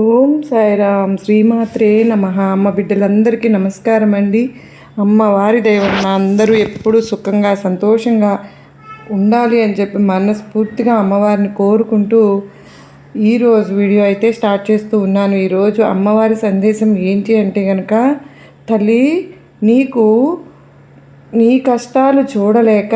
ఓం సాయిరామ్ శ్రీమాత్రే నమ. అమ్మ బిడ్డలందరికీ నమస్కారం అండి. అమ్మవారి దైవం అందరూ ఎప్పుడూ సుఖంగా సంతోషంగా ఉండాలి అని చెప్పి మనస్ఫూర్తిగా అమ్మవారిని కోరుకుంటూ ఈరోజు వీడియో అయితే స్టార్ట్ చేస్తూ ఉన్నాను. ఈరోజు అమ్మవారి సందేశం ఏంటి అంటే కనుక తల్లి నీకు నీ కష్టాలు చూడలేక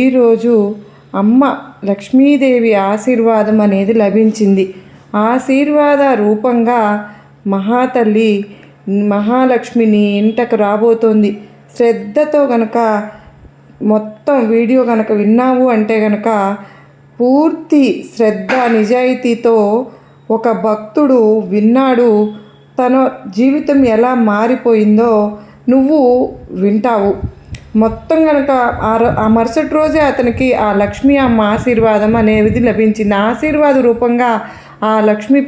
ఈరోజు అమ్మ లక్ష్మీదేవి ఆశీర్వాదం అనేది లభించింది. ఆశీర్వాద రూపంగా మహాతల్లి మహాలక్ష్మిని ఇంటకు రాబోతోంది. శ్రద్ధతో గనక మొత్తం వీడియో కనుక విన్నావు అంటే గనక పూర్తి శ్రద్ధ నిజాయితీతో ఒక భక్తుడు విన్నాడు. తన జీవితం ఎలా మారిపోయిందో నువ్వు వింటావు. మొత్తం కనుక ఆ రో- ఆ మరుసటి రోజే అతనికి ఆ లక్ష్మీ అమ్మ ఆశీర్వాదం అనేది లభించింది. ఆశీర్వాద రూపంగా ఆ లక్ష్మీ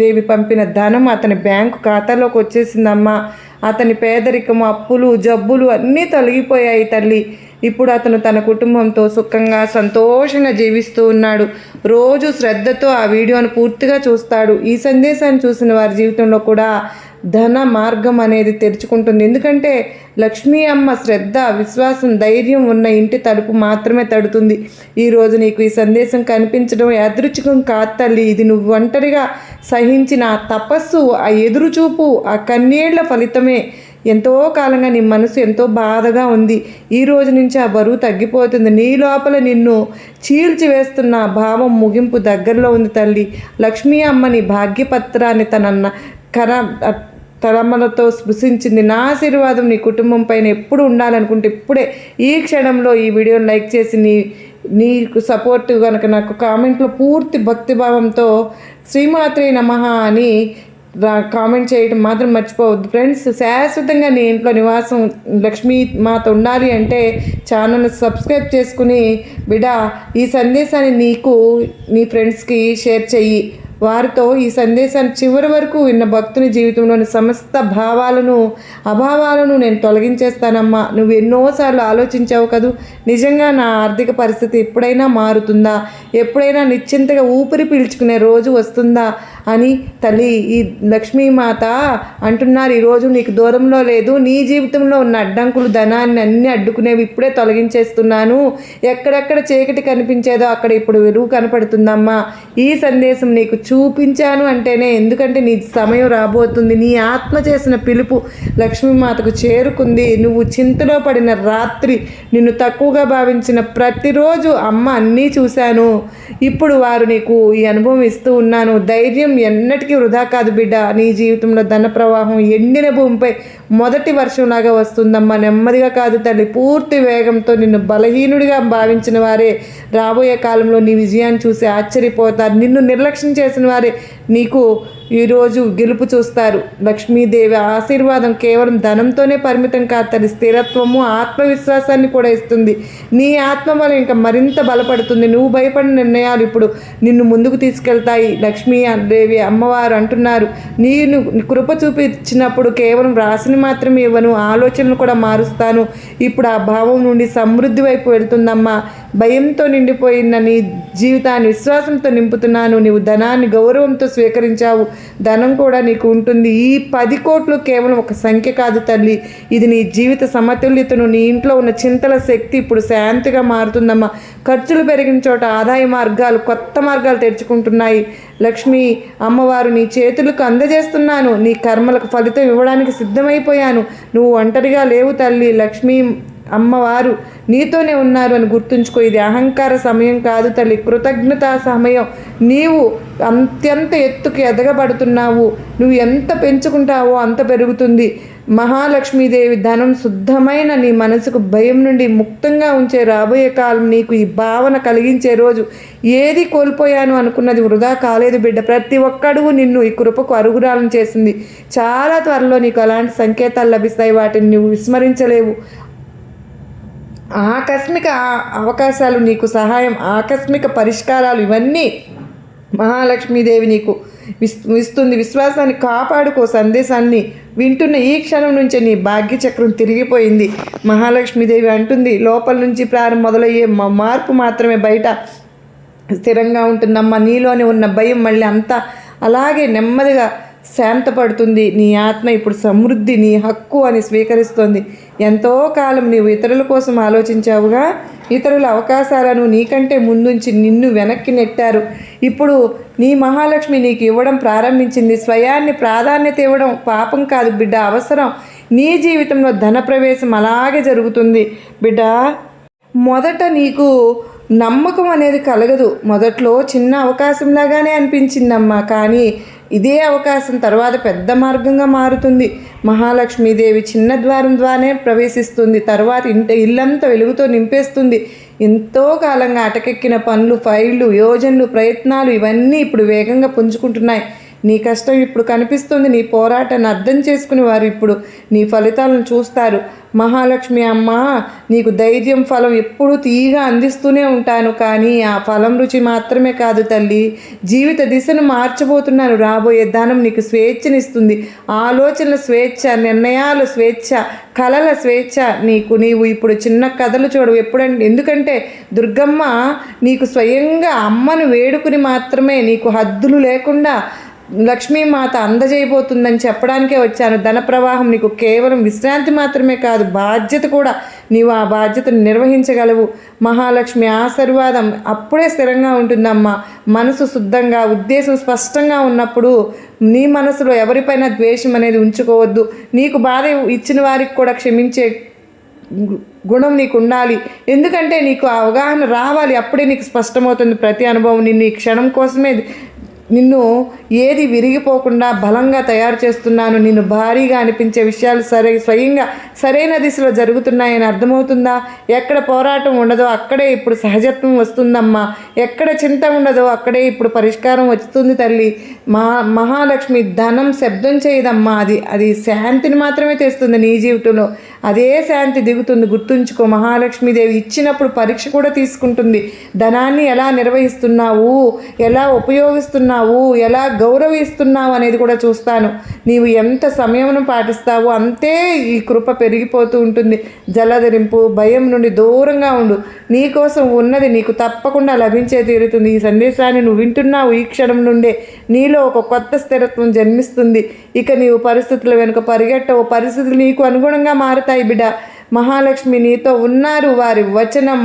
దేవి పంపిన ధనం అతని బ్యాంకు ఖాతాలోకి వచ్చేసిందమ్మా. అతని పేదరికం అప్పులు జబ్బులు అన్నీ తొలగిపోయాయి తల్లి. ఇప్పుడు అతను తన కుటుంబంతో సుఖంగా సంతోషంగా జీవిస్తూ ఉన్నాడు. రోజు శ్రద్ధతో ఆ వీడియోను పూర్తిగా చూస్తాడు. ఈ సందేశాన్ని చూసిన వారి జీవితంలో కూడా ధన మార్గం అనేది తెరుచుకుంటుంది. ఎందుకంటే లక్ష్మీ అమ్మ శ్రద్ధ విశ్వాసం ధైర్యం ఉన్న ఇంటి తలుపు మాత్రమే తడుతుంది. ఈరోజు నీకు ఈ సందేశం కనిపించడం యాదృచ్ఛికం కాదు తల్లి. ఇది నువ్వు ఒంటరిగా సహించిన ఆ తపస్సు ఆ ఎదురుచూపు ఆ కన్నీళ్ళ ఫలితమే. ఎంతో కాలంగా నీ మనసు ఎంతో బాధగా ఉంది. ఈ రోజు నుంచి ఆ బరువు తగ్గిపోతుంది. నీ లోపల నిన్ను చీల్చి వేస్తున్న భావం ముగింపు దగ్గరలో ఉంది తల్లి. లక్ష్మీ అమ్మని భాగ్యపత్రాన్ని తన కర తలమలతో స్పృశించింది. నా ఆశీర్వాదం నీ కుటుంబం పైన ఎప్పుడు ఉండాలనుకుంటే ఇప్పుడే ఈ క్షణంలో ఈ వీడియోని లైక్ చేసి నీ నీకు సపోర్ట్ కనుక నాకు కామెంట్లో పూర్తి భక్తిభావంతో శ్రీమాత్రే నమః అని కామెంట్ చేయడం మాత్రం మర్చిపోవద్దు. ఫ్రెండ్స్ శాశ్వతంగా నీ ఇంట్లో నివాసం లక్ష్మీ మాత ఉండాలి అంటే ఛానల్ని సబ్స్క్రైబ్ చేసుకుని బిడా ఈ సందేశాన్ని నీకు నీ ఫ్రెండ్స్కి షేర్ చెయ్యి. వారితో ఈ సందేశాన్ని చివరి వరకు విన్న భక్తుని జీవితంలోని సమస్త భావాలను అభావాలను నేను తొలగించేస్తానమ్మా. నువ్వు ఎన్నోసార్లు ఆలోచించావు కదూ. నిజంగా నా ఆర్థిక పరిస్థితి ఎప్పుడైనా మారుతుందా? ఎప్పుడైనా నిశ్చింతగా ఊపిరి పీల్చుకునే రోజు వస్తుందా? అని తల్లి ఈ లక్ష్మీమాత అంటున్నారు ఈరోజు నీకు దూరంలో లేదు నీ జీవితంలో ఉన్న అడ్డంకులు ధనాన్ని అన్నీ అడ్డుకునేవి ఇప్పుడే తొలగించేస్తున్నాను. ఎక్కడెక్కడ చీకటి కనిపించేదో అక్కడ ఇప్పుడు వెలుగు కనపడుతుందమ్మా. ఈ సందేశం నీకు చూపించాను అంటేనే ఎందుకంటే నీ సమయం రాబోతుంది. నీ ఆత్మ చేసిన పిలుపు లక్ష్మీమాతకు చేరుకుంది. నువ్వు చింతలో పడిన రాత్రి నిన్ను తక్కువగా భావించిన ప్రతిరోజు అమ్మ అన్నీ చూశాను. ఇప్పుడు వారు నీకు ఈ అనుభవం ఇస్తూ ఉన్నాను. ధైర్యం ఎన్నటికీ వృధా కాదు బిడ్డ. నీ జీవితంలో ధన ప్రవాహం ఎండిన భూమిపై మొదటి వర్షంలాగా వస్తుందమ్మా. నెమ్మదిగా కాదు తల్లి పూర్తి వేగంతో నిన్ను బలహీనుడిగా భావించిన వారే రాబోయే కాలంలో నీ విజయాన్ని చూసి ఆశ్చర్యపోతారు. నిన్ను నిర్లక్ష్యం చేసిన వారే నీకు ఈరోజు గెలుపు చూస్తారు. లక్ష్మీదేవి ఆశీర్వాదం కేవలం ధనంతోనే పరిమితం కాదు స్థిరత్వము ఆత్మవిశ్వాసాన్ని కూడా ఇస్తుంది. నీ ఆత్మ బలం ఇంకా మరింత బలపడుతుంది. నువ్వు భయపడిన నిర్ణయాలు ఇప్పుడు నిన్ను ముందుకు తీసుకెళ్తాయి. లక్ష్మీ దేవి అమ్మవారు అంటున్నారు. నేను కృప చూపించినప్పుడు కేవలం రాసిని మాత్రమే ఇవ్వను ఆలోచనలు కూడా మారుస్తాను. ఇప్పుడు ఆ భావం నుండి సమృద్ధి వైపు వెళ్తుందమ్మా. భయంతో నిండిపోయిన నీ జీవితాన్ని విశ్వాసంతో నింపుతున్నాను. నీవు ధనాన్ని గౌరవంతో స్వీకరించావు. ధనం కూడా నీకు ఉంటుంది. ఈ పది కోట్లు కేవలం ఒక సంఖ్య కాదు తల్లి. ఇది నీ జీవిత సమతుల్యతను నీ ఇంట్లో ఉన్న చింతల శక్తి ఇప్పుడు శాంతిగా మారుతుందమ్మా. ఖర్చులు పెరిగిన చోట ఆదాయ మార్గాలు కొత్త మార్గాలు తెరుచుకుంటున్నాయి. లక్ష్మి అమ్మవారు నీ చేతులకు అందజేస్తున్నాను. నీ కర్మలకు ఫలితం ఇవ్వడానికి సిద్ధమైపోయాను. నువ్వు ఒంటరిగా లేవు తల్లి. లక్ష్మీ అమ్మవారు నీతోనే ఉన్నారు అని గుర్తుంచుకో. ఇది అహంకార సమయం కాదు తల్లి. కృతజ్ఞతా సమయం. నీవు అత్యంత ఎత్తుకు ఎదగబడుతున్నావు. నువ్వు ఎంత పెంచుకుంటావో అంత పెరుగుతుంది. మహాలక్ష్మీదేవి ధనం శుద్ధమైన నీ మనసుకు భయం నుండి ముక్తంగా ఉంచే రాబోయే కాలం నీకు ఈ భావన కలిగించే రోజు. ఏది కోల్పోయాను అనుకున్నది వృధా కాలేదు బిడ్డ. ప్రతి ఒక్కడుగు నిన్ను ఈ కృపకు అరుగురాలను చేసింది. చాలా త్వరలో నీకు అలాంటి సంకేతాలు లభిస్తాయి. వాటిని నువ్వు విస్మరించలేవు. ఆకస్మిక అవకాశాలు నీకు సహాయం ఆకస్మిక పరిష్కారాలు ఇవన్నీ మహాలక్ష్మీదేవి నీకు విస్ ఇస్తుంది విశ్వాసాన్ని కాపాడుకో సందేశాన్ని వింటున్న ఈ క్షణం నుంచే నీ భాగ్యచక్రం తిరిగిపోయింది. మహాలక్ష్మీదేవి అంటుంది లోపల నుంచి ప్రారంభం మొదలయ్యే మార్పు మాత్రమే బయట స్థిరంగా ఉంటుందమ్మా. నీలోనే ఉన్న భయం మళ్ళీ అంతా అలాగే నెమ్మదిగా శాంతపడుతుంది. నీ ఆత్మ ఇప్పుడు సమృద్ధి నీ హక్కు అని స్వీకరిస్తుంది. ఎంతో కాలం నీవు ఇతరుల కోసం ఆలోచించావుగా? ఇతరుల అవకాశాలను నీకంటే ముందుంచి నిన్ను వెనక్కి నెట్టారు. ఇప్పుడు నీ మహాలక్ష్మి నీకు ఇవ్వడం ప్రారంభించింది. స్వయాన్ని ప్రాధాన్యత ఇవ్వడం పాపం కాదు బిడ్డ అవసరం. నీ జీవితంలో ధన ప్రవేశం అలాగే జరుగుతుంది. బిడ్డ మొదట నీకు నమ్మకం అనేది కలగదు. మొదట్లో చిన్న అవకాశంలాగానే అనిపించిందమ్మా. కానీ ఇదే అవకాశం తర్వాత పెద్ద మార్గంగా మారుతుంది. మహాలక్ష్మీదేవి చిన్న ద్వారం ద్వారానే ప్రవేశిస్తుంది. తర్వాత ఇంట ఇల్లంతా వెలుగుతో నింపేస్తుంది. ఎంతో కాలంగా అటకెక్కిన పనులు ఫైళ్ళు యోజనలు ప్రయత్నాలు ఇవన్నీ ఇప్పుడు వేగంగా పుంజుకుంటున్నాయి. నీ కష్టం ఇప్పుడు కనిపిస్తుంది నీ పోరాటాన్ని అర్థం చేసుకుని వారు ఇప్పుడు నీ ఫలితాలను చూస్తారు. మహాలక్ష్మి అమ్మ నీకు ధైర్యం ఫలం ఎప్పుడూ తీయగా అందిస్తూనే ఉంటాను కానీ ఆ ఫలం రుచి మాత్రమే కాదు తల్లి. జీవిత దిశను మార్చబోతున్నాను రాబోయే ధనం నీకు స్వేచ్ఛనిస్తుంది. ఆలోచనల స్వేచ్ఛ నిర్ణయాల స్వేచ్ఛ కళల స్వేచ్ఛ నీకు. నీవు ఇప్పుడు చిన్న కథలు చూడవు. ఎప్పుడంటే ఎందుకంటే దుర్గమ్మ నీకు స్వయంగా అమ్మను వేడుకుని మాత్రమే నీకు హద్దులు లేకుండా లక్ష్మీమాత అందజేయబోతుందని చెప్పడానికే వచ్చాను. ధన ప్రవాహం నీకు కేవలం విశ్రాంతి మాత్రమే కాదు బాధ్యత కూడా నీవు ఆ బాధ్యతను నిర్వహించగలవు. మహాలక్ష్మి ఆశీర్వాదం అప్పుడే స్థిరంగా ఉంటుందమ్మా. మనసు శుద్ధంగా ఉద్దేశం స్పష్టంగా ఉన్నప్పుడు నీ మనసులో ఎవరిపైన ద్వేషం అనేది ఉంచుకోవద్దు. నీకు బాధ ఇచ్చిన వారికి కూడా క్షమించే గుణం నీకు ఉండాలి ఎందుకంటే నీకు అవగాహన రావాలి. అప్పుడే నీకు స్పష్టమవుతుంది. ప్రతి అనుభవం నిన్ను ఈ క్షణం కోసమే నిన్ను ఏది విరిగిపోకుండా బలంగా తయారు చేస్తున్నాను నిన్ను భారీగా అనిపించే విషయాలు సరే స్వయంగా సరైన దిశలో జరుగుతున్నాయని అర్థమవుతుందా? ఎక్కడ పోరాటం ఉండదో అక్కడే ఇప్పుడు సహజత్వం వస్తుందమ్మా. ఎక్కడ చింత ఉండదో అక్కడే ఇప్పుడు పరిష్కారం వస్తుంది తల్లి. మహా మహాలక్ష్మి ధనం శబ్దం చేయదమ్మా. అది అది శాంతిని మాత్రమే తెస్తుంది నీ జీవితంలో. అదే శాంతి దిగుతుంది. గుర్తుంచుకో మహాలక్ష్మీదేవి ఇచ్చినప్పుడు పరీక్ష కూడా తీసుకుంటుంది. ధనాన్ని ఎలా నిర్వహిస్తున్నావు? ఎలా ఉపయోగిస్తున్నావు? ఎలా గౌరవిస్తున్నావు అనేది కూడా చూస్తాను. నీవు ఎంత సమయమును పాటిస్తావో అంతే ఈ కృప పెరిగిపోతూ ఉంటుంది. జలధరింపు భయం నుండి దూరంగా ఉండు. నీకోసం ఉన్నది నీకు తప్పకుండా లభించే తీరుతుంది. ఈ సందేశాన్ని నువ్వు వింటున్నావు ఈ క్షణం నుండే. నీలో ఒక కొత్త స్థిరత్వం జన్మిస్తుంది. ఇక నీవు పరిస్థితుల వెనుక పరిగెట్టవు. పరిస్థితులు నీకు అనుగుణంగా మారుతాయి బిడ్డ. మహాలక్ష్మి నీతో ఉన్నారు వారి వచనం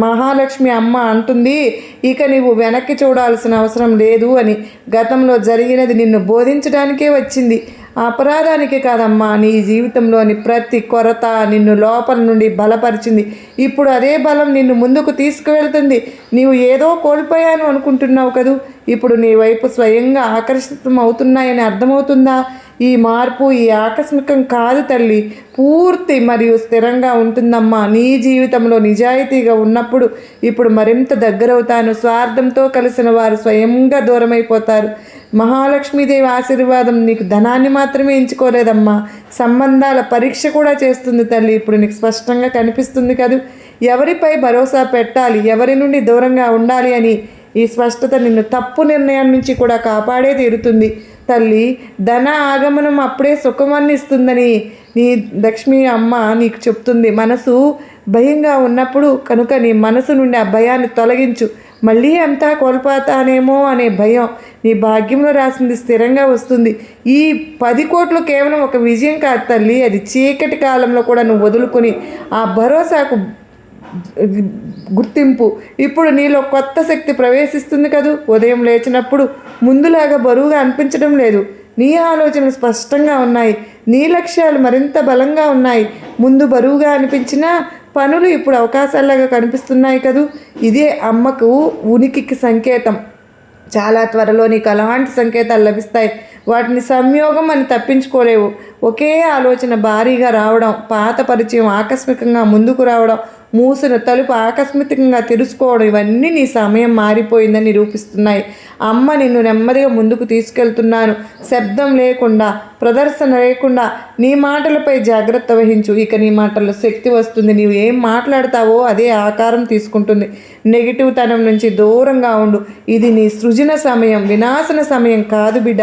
మహాలక్ష్మి అమ్మ అంటుంది ఇక నీవు వెనక్కి చూడాల్సిన అవసరం లేదు అని. గతంలో జరిగినది నిన్ను బోధించడానికే వచ్చింది. అపరాధానికి కాదమ్మా నీ జీవితంలోని ప్రతి కొరత నిన్ను లోపల నుండి బలపరిచింది. ఇప్పుడు అదే బలం నిన్ను ముందుకు తీసుకువెళ్తుంది. నీవు ఏదో కోల్పోయాను అనుకుంటున్నావు కదూ? ఇప్పుడు నీ వైపు స్వయంగా ఆకర్షితం అవుతున్నాయని అర్థమవుతుందా? ఈ మార్పు ఈ ఆకస్మికం కాదు తల్లి. పూర్తి మరియు స్థిరంగా ఉంటుందమ్మా. నీ జీవితంలో నిజాయితీగా ఉన్నప్పుడు ఇప్పుడు మరింత దగ్గరవుతాను. స్వార్థంతో కలిసిన వారు స్వయంగా దూరమైపోతారు. మహాలక్ష్మీదేవి ఆశీర్వాదం నీకు ధనాన్ని మాత్రమే ఎంచుకోలేదమ్మా. సంబంధాల పరీక్ష కూడా చేస్తుంది తల్లి. ఇప్పుడు నీకు స్పష్టంగా కనిపిస్తుంది కదూ. ఎవరిపై భరోసా పెట్టాలి? ఎవరి నుండి దూరంగా ఉండాలి అని ఈ స్పష్టత నిన్ను తప్పు నిర్ణయం నుంచి కూడా కాపాడే తీరుతుంది. తల్లి ధన ఆగమనం అప్పుడే సుఖమాన్ని ఇస్తుందని నీ లక్ష్మి అమ్మ నీకు చెప్తుంది. మనసు భయంగా ఉన్నప్పుడు కనుక నీ మనసు నుండి ఆ భయాన్ని తొలగించు. మళ్ళీ అంతా కోల్పోతానేమో అనే భయం నీ భాగ్యంలో రాసింది స్థిరంగా వస్తుంది. ఈ పది కోట్లు కేవలం ఒక విజయం కాదు తల్లి అది చీకటి కాలంలో కూడా నువ్వు వదులుకొని ఆ భరోసాకు గుర్తింపు. ఇప్పుడు నీలో కొత్త శక్తి ప్రవేశిస్తుంది కదూ. ఉదయం లేచినప్పుడు ముందులాగా బరువుగా అనిపించడం లేదు. నీ ఆలోచనలు స్పష్టంగా ఉన్నాయి. నీ లక్ష్యాలు మరింత బలంగా ఉన్నాయి. ముందు బరువుగా అనిపించినా పనులు ఇప్పుడు అవకాశాలుగా కనిపిస్తున్నాయి కదూ. ఇదే అమ్మకు ఉనికికి సంకేతం. చాలా త్వరలో నీకు అలాంటి సంకేతాలు లభిస్తాయి. వాటిని సంయోగం అని తప్పించుకోలేవు. ఒకే ఆలోచన భారీగా రావడం పాత పరిచయం ఆకస్మికంగా ముందుకు రావడం మూసిన తలుపు ఆకస్మికంగా తెరుచుకోవడం ఇవన్నీ నీ సమయం మారిపోయిందని నిరూపిస్తున్నాయి. అమ్మ నిన్ను నెమ్మదిగా ముందుకు తీసుకెళ్తున్నాను. శబ్దం లేకుండా ప్రదర్శన లేకుండా నీ మాటలపై జాగ్రత్త వహించు. ఇక నీ మాటల్లో శక్తి వస్తుంది. నీవు ఏం మాట్లాడతావో అదే ఆకారం తీసుకుంటుంది. నెగిటివ్ తనం నుంచి దూరంగా ఉండు. ఇది నీ సృజన సమయం వినాశన సమయం కాదు బిడ్డ.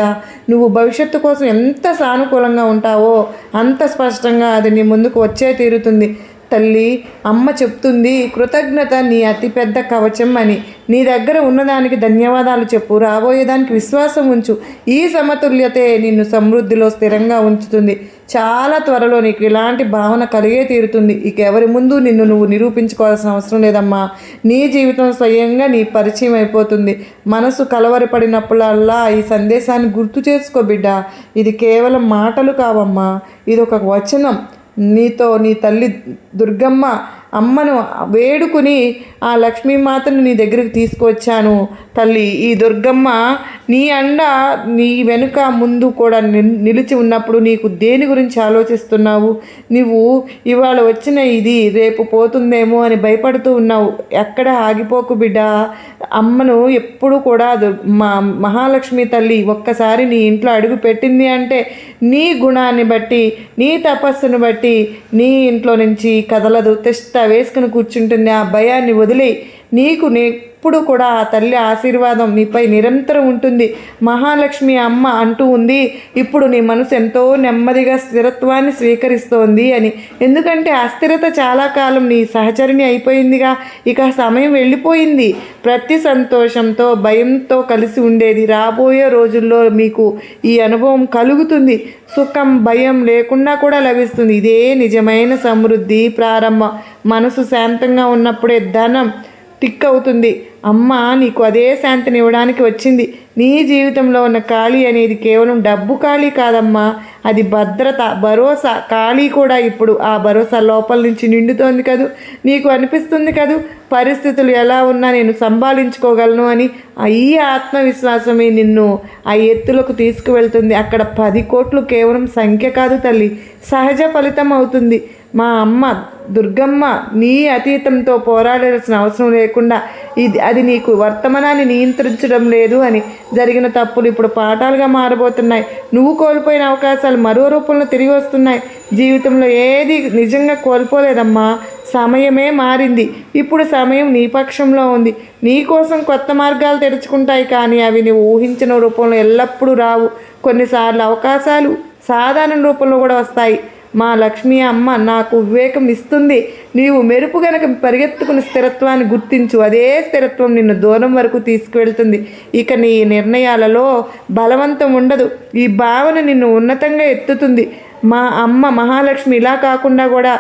నువ్వు భవిష్యత్తు కోసం ఎంత సానుకూలంగా ఉంటావో అంత స్పష్టంగా అది నీ ముందుకు వచ్చే తీరుతుంది. తల్లి అమ్మ చెప్తుంది కృతజ్ఞత నీ అతిపెద్ద కవచం అని. నీ దగ్గర ఉన్నదానికి ధన్యవాదాలు చెప్పు. రాబోయేదానికి విశ్వాసం ఉంచు. ఈ సమతుల్యతే నిన్ను సమృద్ధిలో స్థిరంగా ఉంచుతుంది. చాలా త్వరలో నీకు ఇలాంటి భావన కలిగే తీరుతుంది. ఇక ఎవరి ముందు నిన్ను నువ్వు నిరూపించుకోవాల్సిన అవసరం లేదమ్మా. నీ జీవితం స్వయంగా నీ పరిచయం అయిపోతుంది. మనసు కలవరపడినప్పుడల్లా ఈ సందేశాన్ని గుర్తు చేసుకో బిడ్డ. ఇది కేవలం మాటలు కావమ్మా. ఇది ఒక వచనం. నీతో నీ తల్లి దుర్గమ్మ అమ్మను వేడుకుని ఆ లక్ష్మీమాతను నీ దగ్గరికి తీసుకొచ్చాను తల్లి. ఈ దుర్గమ్మ నీ అండ నీ వెనుక ముందు కూడా నిలిచి ఉన్నప్పుడు నీకు దేని గురించి ఆలోచిస్తున్నావు? నువ్వు ఇవాళ వచ్చిన ఇది రేపు పోతుందేమో అని భయపడుతూ ఉన్నావు. ఎక్కడ ఆగిపోకు బిడ్డ. అమ్మను ఎప్పుడు కూడా మా మహాలక్ష్మి తల్లి ఒక్కసారి నీ ఇంట్లో అడుగు పెట్టింది అంటే నీ గుణాన్ని బట్టి నీ తపస్సును బట్టి నీ ఇంట్లో నుంచి కదలదు. తెస్త వేసుకుని కూర్చుంటుంది ఆ భయాన్ని వదిలి నీకు నీ ఎప్పుడు కూడా ఆ తల్లి ఆశీర్వాదం నీపై నిరంతరం ఉంటుంది. మహాలక్ష్మి అమ్మ అంటూ ఉంది ఇప్పుడు నీ మనసు ఎంతో నెమ్మదిగా స్థిరత్వాన్ని స్వీకరిస్తోంది అని. ఎందుకంటే అస్థిరత చాలా కాలం నీ సహచరిని అయిపోయిందిగా. ఇక సమయం వెళ్ళిపోయింది. ప్రతి సంతోషంతో భయంతో కలిసి ఉండేది రాబోయే రోజుల్లో మీకు ఈ అనుభవం కలుగుతుంది. సుఖం భయం లేకుండా కూడా లభిస్తుంది. ఇదే నిజమైన సమృద్ధి ప్రారంభం. మనసు శాంతంగా ఉన్నప్పుడే ధనం టిక్ అవుతుంది. అమ్మ నీకు అదే శాంతిని ఇవ్వడానికి వచ్చింది. నీ జీవితంలో ఉన్న ఖాళీ అనేది కేవలం డబ్బు ఖాళీ కాదమ్మా. అది భద్రత భరోసా ఖాళీ కూడా ఇప్పుడు ఆ భరోసా లోపల నుంచి నిండుతోంది కదూ? నీకు అనిపిస్తుంది కదూ? పరిస్థితులు ఎలా ఉన్నా నేను సంభాళించుకోగలను అని ఈ ఆత్మవిశ్వాసమే నిన్ను ఆ ఎత్తులకు తీసుకువెళ్తుంది. అక్కడ పది కోట్లు కేవలం సంఖ్య కాదు తల్లి. సహజ ఫలితం అవుతుంది. మా అమ్మ దుర్గమ్మ నీ అతీతంతో పోరాడాల్సిన అవసరం లేకుండా ఇది అది నీకు వర్తమానాన్ని నియంత్రించడం లేదు అని జరిగిన తప్పులు ఇప్పుడు పాఠాలుగా మారబోతున్నాయి. నువ్వు కోల్పోయిన అవకాశాలు మరో రూపంలో తిరిగి వస్తున్నాయి. జీవితంలో ఏది నిజంగా కోల్పోలేదమ్మా. సమయమే మారింది. ఇప్పుడు సమయం నీ పక్షంలో ఉంది. నీ కోసం కొత్త మార్గాలు తెరుచుకుంటాయి కానీ అవి నువ్వు ఊహించిన రూపంలో ఎల్లప్పుడూ రావు. కొన్నిసార్లు అవకాశాలు సాధారణ రూపంలో కూడా వస్తాయి. మా లక్ష్మీ అమ్మ నాకు వివేకం ఇస్తుంది. నీవు మెరుపు గనక పరిగెత్తుకుని స్థిరత్వాన్ని గుర్తించు. అదే స్థిరత్వం నిన్ను దూరం వరకు తీసుకువెళ్తుంది. ఇక నీ నిర్ణయాలలో బలవంతం ఉండదు. ఈ భావన నిన్ను ఉన్నతంగా ఎత్తుతుంది. మా అమ్మ మహాలక్ష్మి ఇలా కాకుండా కూడా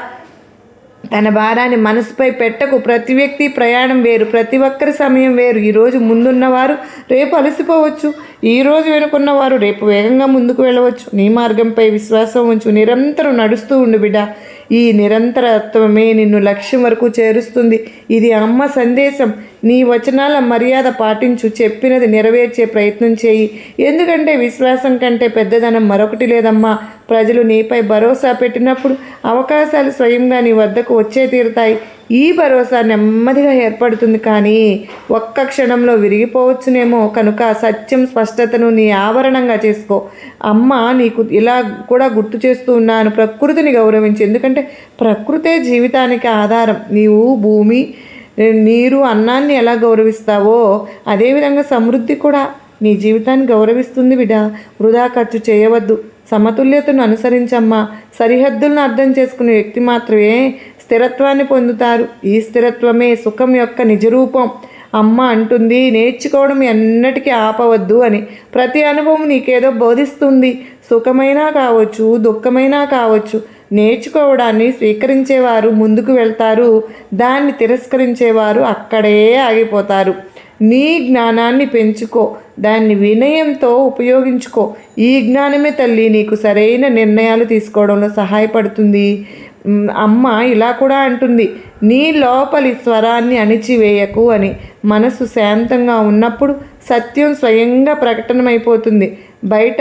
తన భారాన్ని మనసుపై పెట్టకు. ప్రతి వ్యక్తి ప్రయాణం వేరు ప్రతి ఒక్కరి సమయం వేరు. ఈరోజు ముందున్నవారు రేపు అలసిపోవచ్చు. ఈరోజు వెనుకున్నవారు రేపు వేగంగా ముందుకు వెళ్ళవచ్చు. నీ మార్గంపై విశ్వాసం ఉంచు. నిరంతరం నడుస్తూ ఉండు బిడ్డ. ఈ నిరంతరత్వమే నిన్ను లక్ష్యం వరకు చేరుస్తుంది. ఇది అమ్మ సందేశం. నీ వచనాల మర్యాద పాటించు. చెప్పినది నెరవేర్చే ప్రయత్నం చేయి. ఎందుకంటే విశ్వాసం కంటే పెద్దదనం మరొకటి లేదమ్మా. ప్రజలు నీపై భరోసా పెట్టినప్పుడు అవకాశాలు స్వయంగా నీ వద్దకు వచ్చే తీరుతాయి. ఈ భరోసా నెమ్మదిగా ఏర్పడుతుంది కానీ ఒక్క క్షణంలో విరిగిపోవచ్చునేమో. కనుక సత్యం స్పష్టతను నీ ఆవరణంగా చేసుకో. అమ్మ నీకు ఇలా కూడా గుర్తు చేస్తూ ఉన్నాను. ప్రకృతిని గౌరవించి. ఎందుకంటే ప్రకృతే జీవితానికి ఆధారం. నీవు భూమి నీరు అన్నాన్ని ఎలా గౌరవిస్తావో అదేవిధంగా సమృద్ధి కూడా నీ జీవితాన్ని గౌరవిస్తుంది బిడ్డ వృధా ఖర్చు చేయవద్దు. సమతుల్యతను అనుసరించమ్మా. సరిహద్దులను అర్థం చేసుకునే వ్యక్తి మాత్రమే స్థిరత్వాన్ని పొందుతారు. ఈ స్థిరత్వమే సుఖం యొక్క నిజరూపం. అమ్మ అంటుంది నేర్చుకోవడం ఎన్నటికీ ఆపవద్దు అని. ప్రతి అనుభవం నీకేదో బోధిస్తుంది. సుఖమైనా కావచ్చు దుఃఖమైనా కావచ్చు నేర్చుకోవడాన్ని స్వీకరించేవారు ముందుకు వెళ్తారు. దాన్ని తిరస్కరించేవారు అక్కడే ఆగిపోతారు. నీ జ్ఞానాన్ని పెంచుకో దాన్ని వినయంతో ఉపయోగించుకో. ఈ జ్ఞానమే తల్లి నీకు సరైన నిర్ణయాలు తీసుకోవడంలో సహాయపడుతుంది. అమ్మ ఇలా కూడా అంటుంది నీ లోపలి స్వరాన్ని అణిచివేయకు అని. మనసు శాంతంగా ఉన్నప్పుడు సత్యం స్వయంగా ప్రకటనమైపోతుంది. బయట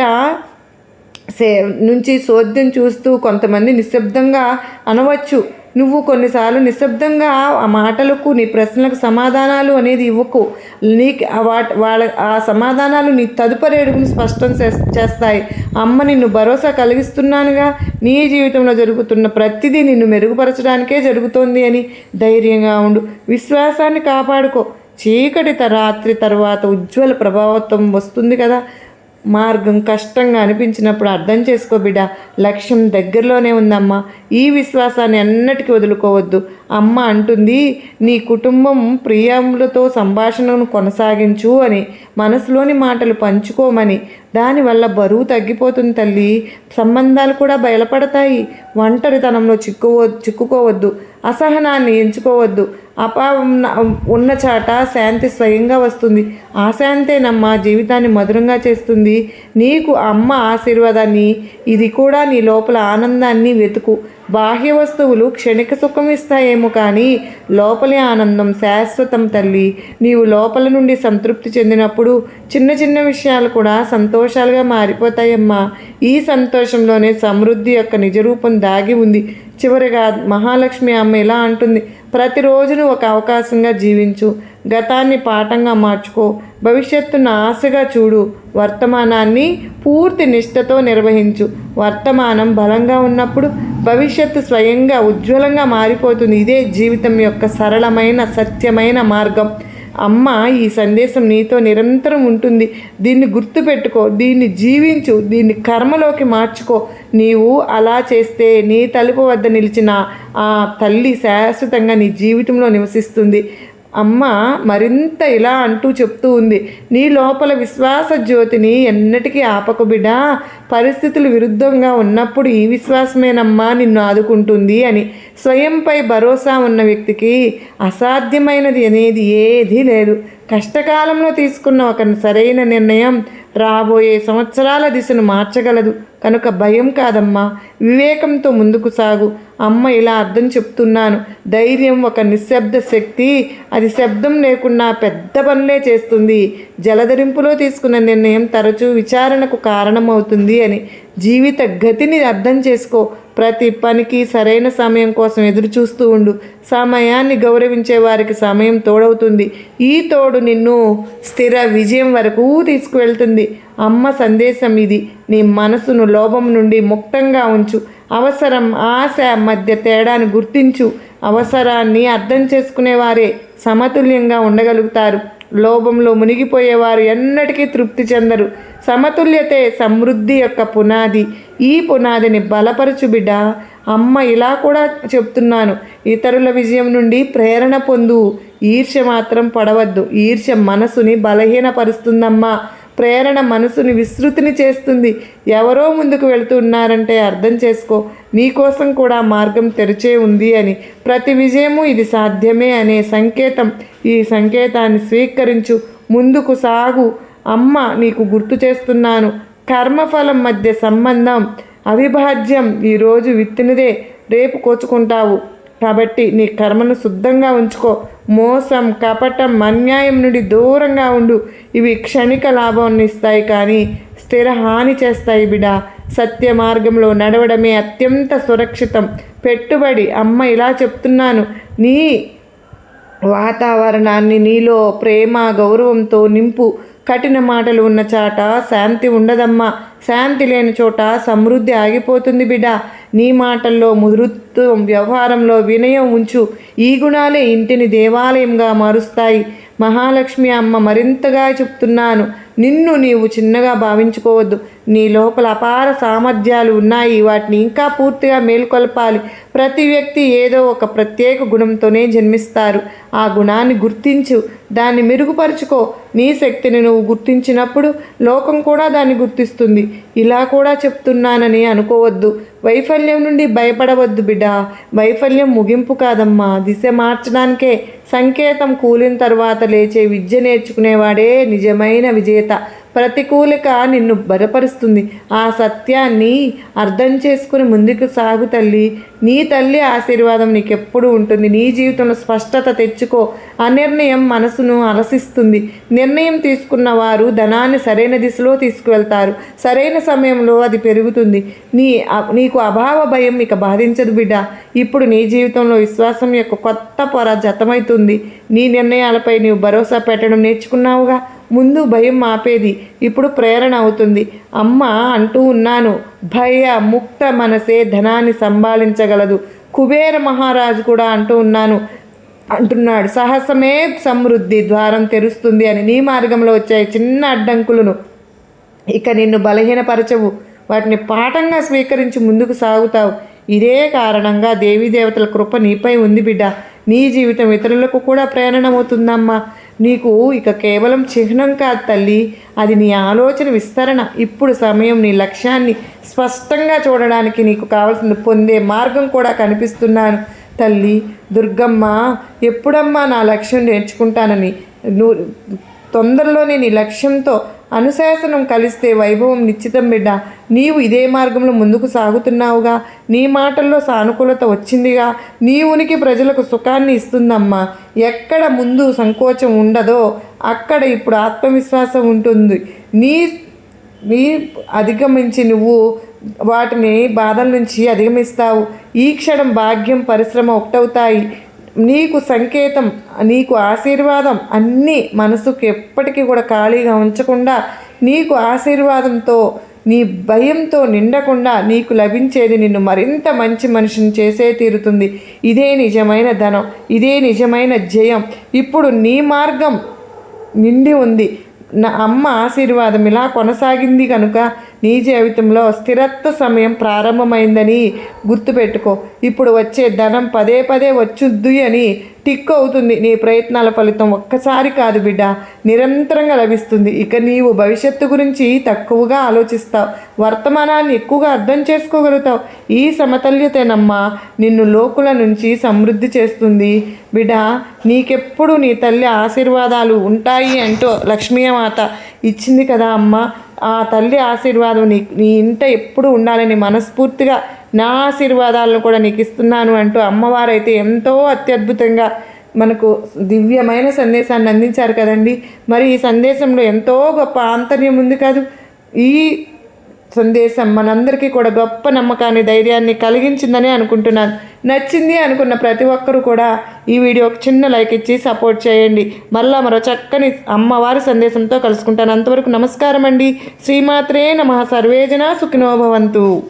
సే నుంచి సోద్యం చూస్తూ కొంతమంది నిశ్శబ్దంగా అనవచ్చు. నువ్వు కొన్నిసార్లు నిశ్శబ్దంగా ఆ మాటలకు నీ ప్రశ్నలకు సమాధానాలు అనేది ఇవ్వకు. నీకు వాటి వాట్ వాళ్ళ ఆ సమాధానాలు నీ తదుపరి అడుగును స్పష్టం చే చేస్తాయి. అమ్మ నిన్ను భరోసా కలిగిస్తున్నానుగా. నీ జీవితంలో జరుగుతున్న ప్రతిదీ నిన్ను మెరుగుపరచడానికే జరుగుతోంది అని ధైర్యంగా ఉండు. విశ్వాసాన్ని కాపాడుకో. చీకటి త- రాత్రి తర్వాత ఉజ్వల ప్రభావత్వం వస్తుంది కదా. మార్గం కష్టంగా అనిపించినప్పుడు అర్థం చేసుకో బిడ్డ. లక్ష్యం దగ్గరలోనే ఉందమ్మా. ఈ విశ్వాసాన్ని ఎన్నటికీ వదులుకోవద్దు. అమ్మ అంటుంది నీ కుటుంబం ప్రియాములతో సంభాషణను కొనసాగించు అని. మనసులోని మాటలు పంచుకోమని. దానివల్ల బరువు తగ్గిపోతుంది తల్లి. సంబంధాలు కూడా బయలుపడతాయి. ఒంటరితనంలో చిక్కువ చిక్కుకోవద్దు. అసహనాన్ని ఎంచుకోవద్దు. అపా ఉన్న- ఉన్న చాట శాంతి స్వయంగా వస్తుంది. ఆ శాంతేనమ్మా జీవితాన్ని మధురంగా చేస్తుంది. నీకు అమ్మ ఆశీర్వాదాన్ని ఇది కూడా నీ లోపల ఆనందాన్ని వెతుకు. బాహ్య వస్తువులు క్షణిక సుఖం ఇస్తాయేమో కానీ లోపలి ఆనందం శాశ్వతం తల్లి. నీవు లోపల నుండి సంతృప్తి చెందినప్పుడు చిన్న చిన్న విషయాలు కూడా సంతోషాలుగా మారిపోతాయమ్మా. ఈ సంతోషంలోనే సమృద్ధి యొక్క నిజరూపం దాగి ఉంది. చివరిగా మహాలక్ష్మి అమ్మ ఇలా అంటుంది. ప్రతిరోజును ఒక అవకాశంగా జీవించు. గతాన్ని పాఠంగా మార్చుకో. భవిష్యత్తును ఆశగా చూడు. వర్తమానాన్ని పూర్తి నిష్ఠతో నిర్వహించు. వర్తమానం బలంగా ఉన్నప్పుడు భవిష్యత్తు స్వయంగా ఉజ్వలంగా మారిపోతుంది. ఇదే జీవితం యొక్క సరళమైన సత్యమైన మార్గం. అమ్మ ఈ సందేశం నీతో నిరంతరం ఉంటుంది. దీన్ని గుర్తుపెట్టుకో. దీన్ని జీవించు. దీన్ని కర్మలోకి మార్చుకో. నీవు అలా చేస్తే నీ తలుపు వద్ద నిలిచిన ఆ తల్లి శాశ్వతంగా నీ జీవితంలో నివసిస్తుంది. అమ్మ మరింత ఇలా అంటూ చెప్తూ ఉంది. నీ లోపల విశ్వాస జ్యోతిని ఎన్నటికీ ఆపకు బిడ్డ. పరిస్థితులు విరుద్ధంగా ఉన్నప్పుడు ఈ విశ్వాసమేనమ్మా నిన్ను ఆదుకుంటుంది అని. స్వయంపై భరోసా ఉన్న వ్యక్తికి అసాధ్యమైనది అనేది ఏదీ లేదు. కష్టకాలంలో తీసుకున్న ఒక సరైన నిర్ణయం రాబోయే సంవత్సరాల దిశను మార్చగలదు. కనుక భయం కాదమ్మా. వివేకంతో ముందుకు సాగు. అమ్మ ఇలా అర్థం చెప్తున్నాను. ధైర్యం ఒక నిశ్శబ్ద శక్తి. అది శబ్దం లేకుండా పెద్ద పనులే చేస్తుంది. జలధరింపులో తీసుకున్న నిర్ణయం తరచూ విచారణకు కారణమవుతుంది అని. జీవిత గతిని అర్థం చేసుకో. ప్రతి పనికి సరైన సమయం కోసం ఎదురు చూస్తూ ఉండు. సమయాన్ని గౌరవించే వారికి సమయం తోడవుతుంది. ఈ తోడు నిన్ను స్థిర విజయం వరకు తీసుకువెళ్తుంది. అమ్మ సందేశం ఇది. నీ మనసును లోభం నుండి ముక్తంగా ఉంచు. అవసరం ఆశ మధ్య తేడాను గుర్తించు. అవసరాన్ని అర్థం చేసుకునేవారే సమతుల్యంగా ఉండగలుగుతారు. లోభంలో మునిగిపోయేవారు ఎన్నటికీ తృప్తి చెందరు. సమతుల్యతే సమృద్ధి యొక్క పునాది. ఈ పునాదిని బలపరచు బిడ్డ. అమ్మ ఇలా కూడా చెప్తున్నాను. ఇతరుల విజయం నుండి ప్రేరణ పొందు. ఈర్ష్య మాత్రం పడవద్దు. ఈర్ష్య మనసుని బలహీనపరుస్తుందమ్మా. ప్రేరణ మనసుని విస్తృతిని చేస్తుంది. ఎవరో ముందుకు వెళుతున్నారంటే అర్థం చేసుకో. నీకోసం కూడా మార్గం తెరిచే ఉంది అని. ప్రతి విజయము ఇది సాధ్యమే అనే సంకేతం. ఈ సంకేతాన్ని స్వీకరించు. ముందుకు సాగు. అమ్మ నీకు గుర్తు చేస్తున్నాను. కర్మఫలం మధ్య సంబంధం. అవిభాజ్యం ఈరోజు విత్తినదే. రేపు కోచుకుంటావు. కాబట్టి నీ కర్మను శుద్ధంగా ఉంచుకో. మోసం కపటం అన్యాయం నుండి దూరంగా ఉండు. ఇవి క్షణిక లాభాన్ని ఇస్తాయి కానీ స్థిర హాని చేస్తాయి బిడా. సత్య మార్గంలో నడవడమే అత్యంత సురక్షితం. పెట్టుబడి అమ్మ ఇలా చెప్తున్నాను. నీ వాతావరణాన్ని నీలో ప్రేమ గౌరవంతో నింపు. కఠిన మాటలు ఉన్న చాట శాంతి ఉండదమ్మా. శాంతి లేని చోట సమృద్ధి ఆగిపోతుంది బిడ్డ నీ మాటల్లో మృదుత్వం వ్యవహారంలో వినయం ఉంచు. ఈ గుణాలే ఇంటిని దేవాలయంగా మారుస్తాయి. మహాలక్ష్మి అమ్మ మరింతగా చెప్తున్నాను. నిన్ను నీవు చిన్నగా భావించుకోవద్దు. నీ లోపల అపార సామర్థ్యాలు ఉన్నాయి. వాటిని ఇంకా పూర్తిగా మేల్కొల్పాలి. ప్రతి వ్యక్తి ఏదో ఒక ప్రత్యేక గుణంతోనే జన్మిస్తారు. ఆ గుణాన్ని గుర్తించు. దాన్ని మెరుగుపరుచుకో. నీ శక్తిని నువ్వు గుర్తించినప్పుడు లోకం కూడా దాన్ని గుర్తిస్తుంది. ఇలా కూడా చెప్తున్నానని అనుకోవద్దు. వైఫల్యం నుండి భయపడవద్దు బిడ్డ. వైఫల్యం ముగింపు కాదమ్మా. దిశ మార్చడానికే సంకేతం కూలిన తర్వాత లేచే విద్య నేర్చుకునేవాడే నిజమైన విజేత. ప్రతికూలిక నిన్ను బలపరుస్తుంది. ఆ సత్యాన్ని అర్థం చేసుకుని ముందుకు సాగు తల్లి. నీ తల్లి ఆశీర్వాదం నీకు ఎప్పుడు ఉంటుంది. నీ జీవితంలో స్పష్టత తెచ్చుకో. అనిర్ణయం మనసును అలసిస్తుంది. నిర్ణయం తీసుకున్న వారు ధనాన్ని సరైన దిశలో తీసుకువెళ్తారు. సరైన సమయంలో అది పెరుగుతుంది. నీ నీకు అభావ భయం ఇక బాధించదు బిడ్డ. ఇప్పుడు నీ జీవితంలో విశ్వాసం యొక్క కొత్త పొర జతమవుతుంది. నీ నిర్ణయాలపై నీవు భరోసా పెట్టడం నేర్చుకున్నావుగా. ముందు భయం ఆపేది. ఇప్పుడు ప్రేరణ అవుతుంది. అమ్మ అంటూ ఉన్నాను. భయ ముక్త మనసే ధనాన్ని సంభాళించగలదు. కుబేర మహారాజు కూడా అంటూ ఉన్నాను. అంటున్నాడు. సాహసమే సమృద్ధి. ద్వారం తెరుస్తుంది అని నీ మార్గంలో వచ్చాయి చిన్న అడ్డంకులను. ఇక నిన్ను బలహీనపరచవు. వాటిని పాఠంగా స్వీకరించి ముందుకు సాగుతావు. ఇదే కారణంగా దేవీ దేవతల కృప నీపై ఉంది బిడ్డ. నీ జీవితం ఇతరులకు కూడా ప్రేరణమవుతుందమ్మా. నీకు ఇక కేవలం చిహ్నం కాదు తల్లి. అది నీ ఆలోచన విస్తరణ. ఇప్పుడు సమయం నీ లక్ష్యాన్ని స్పష్టంగా చూడడానికి నీకు కావాల్సింది పొందే మార్గం కూడా కనిపిస్తున్నాను తల్లి. దుర్గమ్మ ఎప్పుడమ్మా నా లక్ష్యం నేర్చుకుంటానని? నువ్వు తొందరలోనే నీ లక్ష్యంతో అనుశాసనం కలిస్తే వైభవం నిశ్చితం బిడ్డ. నీవు ఇదే మార్గంలో ముందుకు సాగుతున్నావుగా. నీ మాటల్లో సానుకూలత వచ్చిందిగా. నీ ఉనికి ప్రజలకు సుఖాన్ని ఇస్తుందమ్మా. ఎక్కడ ముందు సంకోచం ఉండదో అక్కడ ఇప్పుడు ఆత్మవిశ్వాసం ఉంటుంది. నీ నీ అధిగమించి నువ్వు వాటిని బాధల నుంచి అధిగమిస్తావు. ఈ క్షణం భాగ్యం పరిశ్రమ ఒకటవుతాయి నీకు సంకేతం నీకు ఆశీర్వాదం అన్నీ మనసుకు ఎప్పటికీ కూడా ఖాళీగా ఉంచకుండా నీకు ఆశీర్వాదంతో నీ భయంతో నిండకుండా నీకు లభించేది నిన్ను మరింత మంచి మనిషిని చేసే తీరుతుంది. ఇదే నిజమైన ధనం ఇదే నిజమైన జయం. ఇప్పుడు నీ మార్గం నిండి ఉంది. నా అమ్మ ఆశీర్వాదం ఇలా కొనసాగింది కనుక నీ జీవితంలో స్థిరత్వ సమయం ప్రారంభమైందని గుర్తుపెట్టుకో. ఇప్పుడు వచ్చే ధనం పదే పదే వచ్చుద్ది అని టిక్ అవుతుంది. నీ ప్రయత్నాల ఫలితం ఒక్కసారి కాదు బిడ్డ. నిరంతరంగా లభిస్తుంది. ఇక నీవు భవిష్యత్తు గురించి తక్కువగా ఆలోచిస్తావు. వర్తమానాన్ని ఎక్కువగా అర్థం చేసుకోగలుగుతావు. ఈ సమతల్యతేనమ్మా నిన్ను లోకుల నుంచి సమృద్ధి చేస్తుంది. బిడ్డ నీకెప్పుడు నీ తల్లి ఆశీర్వాదాలు ఉంటాయి అంటూ లక్ష్మీమాత ఇచ్చింది కదా అమ్మ. ఆ తల్లి ఆశీర్వాదం నీ నీ ఇంట ఎప్పుడు ఉండాలని మనస్ఫూర్తిగా నా ఆశీర్వాదాలను కూడా నీకు ఇస్తున్నాను అంటూ అమ్మవారైతే ఎంతో అత్యద్భుతంగా మనకు దివ్యమైన సందేశాన్ని అందించారు కదండి. మరి ఈ సందేశంలో ఎంతో గొప్ప ఆంతర్యం ఉంది కాదు. ఈ సందేశం మనందరికీ కూడా గొప్ప నమ్మకాన్ని ధైర్యాన్ని కలిగించిందని అనుకుంటున్నాను. నచ్చింది అనుకున్న ప్రతి ఒక్కరూ కూడా ఈ వీడియోకి చిన్న లైక్ ఇచ్చి సపోర్ట్ చేయండి. మళ్ళా మరో చక్కని అమ్మవారి సందేశంతో కలుసుకుంటాను. అంతవరకు నమస్కారం అండి శ్రీమాత్రే నమ. సర్వేజన సుఖినోభవంతు